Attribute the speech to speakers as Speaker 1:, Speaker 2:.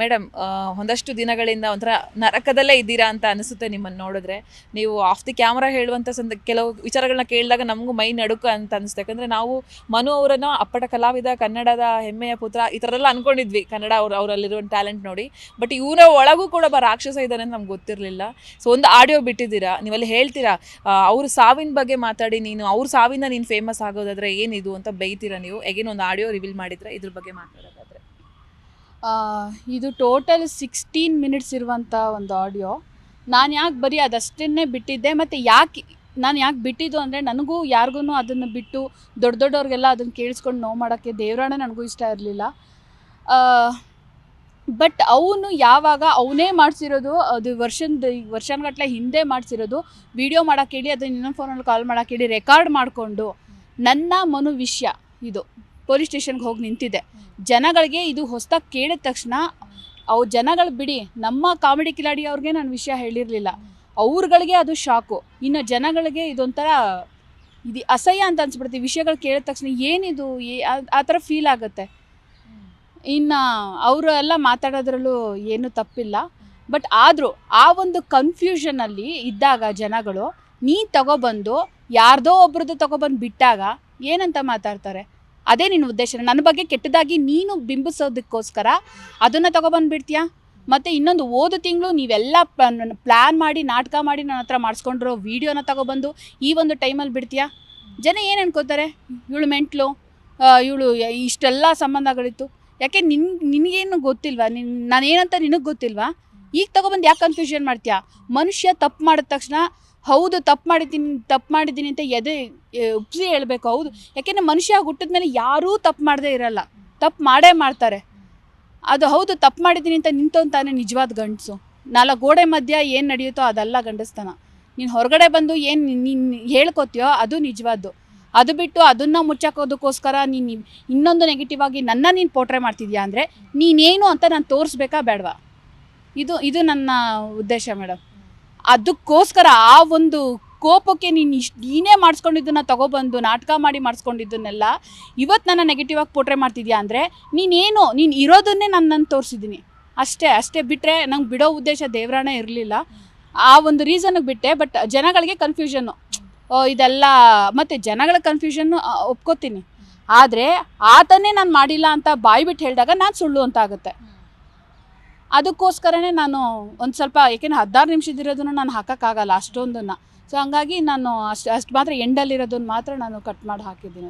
Speaker 1: Madam ಒಂದಷ್ಟು ದಿನಗಳಿಂದ ಒಂಥರ ನರಕದಲ್ಲೇ ಇದ್ದೀರಾ ಅಂತ ಅನಿಸುತ್ತೆ ನಿಮ್ಮನ್ನು ನೋಡಿದ್ರೆ. ನೀವು ಆಫ್ ದಿ ಕ್ಯಾಮ್ರಾ ಹೇಳುವಂಥ ಸಂದ ಕೆಲವು ವಿಚಾರಗಳನ್ನ ಕೇಳಿದಾಗ ನಮಗೂ ಮೈ ನಡುಕ ಅಂತ ಅನಿಸುತ್ತೆ. ಯಾಕಂದರೆ ನಾವು ಮನು ಅವರನ್ನು ಅಪ್ಪಟ ಕಲಾವಿದ ಕನ್ನಡದ ಹೆಮ್ಮೆಯ ಪುತ್ರ ಈ ಥರ ಎಲ್ಲ ಅನ್ಕೊಂಡಿದ್ವಿ ಕನ್ನಡ ಅವ್ರು ಅವರಲ್ಲಿರೋ ಟ್ಯಾಲೆಂಟ್ ನೋಡಿ. ಬಟ್ ಇವರ ಒಳಗೂ ಕೂಡ ಒಬ್ಬ ರಾಕ್ಷಸ ಇದ್ದಾನೆ ಅಂತ ನಮ್ಗೆ ಗೊತ್ತಿರಲಿಲ್ಲ. ಸೊ ಒಂದು ಆಡಿಯೋ ಬಿಟ್ಟಿದ್ದೀರಾ ನೀವಲ್ಲಿ ಹೇಳ್ತೀರಾ ಅವ್ರ ಸಾವಿನ ಬಗ್ಗೆ ಮಾತಾಡಿ ನೀನು ಅವ್ರ ಸಾವಿನ ನೀನು ಫೇಮಸ್ ಆಗೋದಾದ್ರೆ ಏನಿದು ಅಂತ ಬೈತೀರಾ ನೀವು? ಎಗೇನ್ ಒಂದು ಆಡಿಯೋ ರಿವೀಲ್ ಮಾಡಿದ್ರೆ ಇದ್ರ ಬಗ್ಗೆ ಮಾತಾಡೋದಾದ್ರೆ.
Speaker 2: ಆ, ಇದು ಟೋಟಲ್ ಸಿಕ್ಸ್ಟೀನ್ ಮಿನಿಟ್ಸ್ ಇರುವಂಥ ಒಂದು ಆಡಿಯೋ ನಾನು ಯಾಕೆ ಬರೀ ಅದಷ್ಟನ್ನೇ ಬಿಟ್ಟಿದ್ದೆ, ಮತ್ತು ಯಾಕೆ ನಾನು ಯಾಕೆ ಬಿಟ್ಟಿದ್ದು ಅಂದರೆ ನನಗೂ ಯಾರಿಗೂ ಅದನ್ನು ಬಿಟ್ಟು ದೊಡ್ಡ ದೊಡ್ಡವ್ರಿಗೆಲ್ಲ ಅದನ್ನು ಕೇಳಿಸ್ಕೊಂಡು ನೋವು ಮಾಡೋಕ್ಕೆ ದೇವರಾಣ ನನಗೂ ಇಷ್ಟ ಇರಲಿಲ್ಲ. ಬಟ್ ಅವನು ಯಾವಾಗ ಅವನೇ ಮಾಡಿಸಿರೋದು, ಅದು ವರ್ಷದ ವರ್ಷಗಟ್ಟಲೆ ಹಿಂದೆ ಮಾಡಿಸಿರೋದು ವಿಡಿಯೋ ಮಾಡೋಕ್ಕೇಳಿ ಅದನ್ನು ಅದನ್ನ ಇನ್ನೊಂದು ಫೋನಲ್ಲಿ ಕಾಲ್ ಮಾಡೋಕ್ಕೇಳಿ ರೆಕಾರ್ಡ್ ಮಾಡಿಕೊಂಡು ನನ್ನ ಮನು ವಿಷಯ ಇದು. ಪೊಲೀಸ್ ಸ್ಟೇಷನ್ಗೆ ಹೋಗಿ ನಿಂತಿದೆ. ಜನಗಳಿಗೆ ಇದು ಹೊಸದಾಗಿ ಕೇಳಿದ ತಕ್ಷಣ ಅವು ಜನಗಳು ಬಿಡಿ, ನಮ್ಮ ಕಾಮಿಡಿ ಕಿಲಾಡಿ ಅವ್ರಿಗೆ ನಾನು ವಿಷಯ ಹೇಳಿರಲಿಲ್ಲ. ಅವ್ರುಗಳಿಗೆ ಅದು ಶಾಕು. ಇನ್ನು ಜನಗಳಿಗೆ ಇದೊಂಥರ ಇದು ಅಸಹ್ಯ ಅಂತ ಅನ್ಸ್ಬಿಡುತ್ತೆ ವಿಷಯಗಳು ಕೇಳಿದ ತಕ್ಷಣ ಏನಿದು? ಆ ಥರ ಫೀಲ್ ಆಗುತ್ತೆ. ಇನ್ನು ಅವರು ಎಲ್ಲ ಮಾತಾಡೋದ್ರಲ್ಲೂ ಏನೂ ತಪ್ಪಿಲ್ಲ. ಬಟ್ ಆದರೂ ಆ ಒಂದು ಕನ್ಫ್ಯೂಷನಲ್ಲಿ ಇದ್ದಾಗ ಜನಗಳು, ನೀ ತಗೊಬಂದು, ಯಾರ್ದೋ ಒಬ್ರದ್ದು ತಗೊಬಂದು ಬಿಟ್ಟಾಗ ಏನಂತ ಮಾತಾಡ್ತಾರೆ? ಅದೇ ನಿನ್ನ ಉದ್ದೇಶ. ನನ್ನ ಬಗ್ಗೆ ಕೆಟ್ಟದಾಗಿ ನೀನು ಬಿಂಬಿಸೋದಕ್ಕೋಸ್ಕರ ಅದನ್ನು ತೊಗೊಬಂದ್ಬಿಡ್ತೀಯಾ? ಮತ್ತು ಇನ್ನೊಂದು ಓದು ತಿಂಗಳು ನೀವೆಲ್ಲ ಪ್ಲ್ಯಾನ್ ಮಾಡಿ, ನಾಟಕ ಮಾಡಿ ನನ್ನ ಹತ್ರ ಮಾಡಿಸ್ಕೊಂಡಿರೋ ವೀಡಿಯೋನ ತಗೊಬಂದು ಈ ಒಂದು ಟೈಮಲ್ಲಿ ಬಿಡ್ತೀಯಾ? ಜನ ಏನು ಅನ್ಕೋತಾರೆ ಇವಳು ಮೆಂಟ್ಲು ಇವಳು ಇಷ್ಟೆಲ್ಲ ಸಂಬಂಧಗಳಿತ್ತು. ಯಾಕೆ ನಿನ್ ನಿನಗೇನು ಗೊತ್ತಿಲ್ವಾ? ನಿನ್ ನಾನೇನಂತ ನಿನಗೆ ಗೊತ್ತಿಲ್ವಾ? ಈಗ ತಗೊಬಂದು ಯಾಕೆ ಕನ್ಫ್ಯೂಷನ್ ಮಾಡ್ತೀಯಾ? ಮನುಷ್ಯ ತಪ್ಪು ಮಾಡಿದ ತಕ್ಷಣ, ಹೌದು, ತಪ್ಪು ಮಾಡಿದ್ದೀನಿ ತಪ್ಪು ಮಾಡಿದ್ದೀನಿ ಅಂತ ಎದೆ ಉಪ್ಸಿ ಹೇಳಬೇಕು, ಹೌದು. ಯಾಕೆಂದರೆ ಮನುಷ್ಯ ಹುಟ್ಟಿದ ಮೇಲೆ ಯಾರೂ ತಪ್ಪು ಮಾಡದೇ ಇರಲ್ಲ. ತಪ್ಪು ಮಾಡೇ ಮಾಡ್ತಾರೆ. ಅದು ಹೌದು, ತಪ್ಪು ಮಾಡಿದ್ದೀನಿ ಅಂತ ನಿಂತಂತಾನೆ ನಿಜವಾದ ಗಂಡಸು. ನಾಲ್ಕು ಗೋಡೆ ಮಧ್ಯ ಏನು ನಡೆಯುತ್ತೋ ಅದೆಲ್ಲ ಗಂಡಸ್ತನ. ನೀನು ಹೊರಗಡೆ ಬಂದು ಏನು ನೀನು ಹೇಳ್ಕೊತೀಯೋ ಅದು ನಿಜವಾದ್ದು. ಅದು ಬಿಟ್ಟು ಅದನ್ನು ಮುಚ್ಚಾಕೋದಕ್ಕೋಸ್ಕರ ನೀನು ಇನ್ನೊಂದು ನೆಗೆಟಿವ್ ಆಗಿ ನನ್ನ ನೀನು ಪೋಟ್ರೆ ಮಾಡ್ತಿದ್ಯಾ ಅಂದರೆ, ನೀನೇನು ಅಂತ ನಾನು ತೋರಿಸ್ಬೇಕಾ ಬೇಡವಾ? ಇದು ಇದು ನನ್ನ ಉದ್ದೇಶ ಮೇಡಮ್ ಅದಕ್ಕೋಸ್ಕರ ಆ ಒಂದು ಕೋಪಕ್ಕೆ ನೀನು ಇಷ್ಟು, ನೀನೇ ಮಾಡಿಸ್ಕೊಂಡಿದ್ದನ್ನ ತಗೊಬಂದು, ನಾಟಕ ಮಾಡಿ ಮಾಡಿಸ್ಕೊಂಡಿದ್ದನ್ನೆಲ್ಲ ಇವತ್ತು ನನ್ನ ನೆಗೆಟಿವ್ ಆಗಿ ಪೋಟ್ರೆ ಮಾಡ್ತಿದ್ಯಾ ಅಂದರೆ, ನೀನೇನು, ನೀನು ಇರೋದನ್ನೇ ನಾನು ನಾನು ತೋರಿಸಿದ್ದೀನಿ. ಅಷ್ಟೇ ಅಷ್ಟೇ ಬಿಟ್ಟರೆ ನಂಗೆ ಬಿಡೋ ಉದ್ದೇಶ ದೇವರಾಣ ಇರಲಿಲ್ಲ. ಆ ಒಂದು ರೀಸನ್ಗೆ ಬಿಟ್ಟೆ ಬಟ್ ಜನಗಳಿಗೆ ಕನ್ಫ್ಯೂಷನ್ನು ಇದೆಲ್ಲ, ಮತ್ತು ಜನಗಳ ಕನ್ಫ್ಯೂಷನ್ನು ಒಪ್ಕೋತೀನಿ. ಆದರೆ, ಆತನೇ ನಾನು ಮಾಡಿಲ್ಲ ಅಂತ ಬಾಯಿ ಬಿಟ್ಟು ಹೇಳಿದಾಗ ನಾನು ಸುಳ್ಳು ಅಂತ ಆಗುತ್ತೆ. ಅದಕ್ಕೋಸ್ಕರನೇ ನಾನು ಒಂದು ಸ್ವಲ್ಪ, ಏಕೆಂದ್ರೆ ಹದಿನಾರು ನಿಮಿಷದಿರೋದನ್ನು ನಾನು ಹಾಕೋಕ್ಕಾಗಲ್ಲ ಅಷ್ಟೊಂದನ್ನು. ಸೊ ಹಂಗಾಗಿ ನಾನು ಅಷ್ಟು ಅಷ್ಟು ಮಾತ್ರ ಎಂಡಲ್ಲಿರೋದನ್ನು ಮಾತ್ರ ನಾನು ಕಟ್ ಮಾಡಿ ಹಾಕಿದ್ದೀನಿ.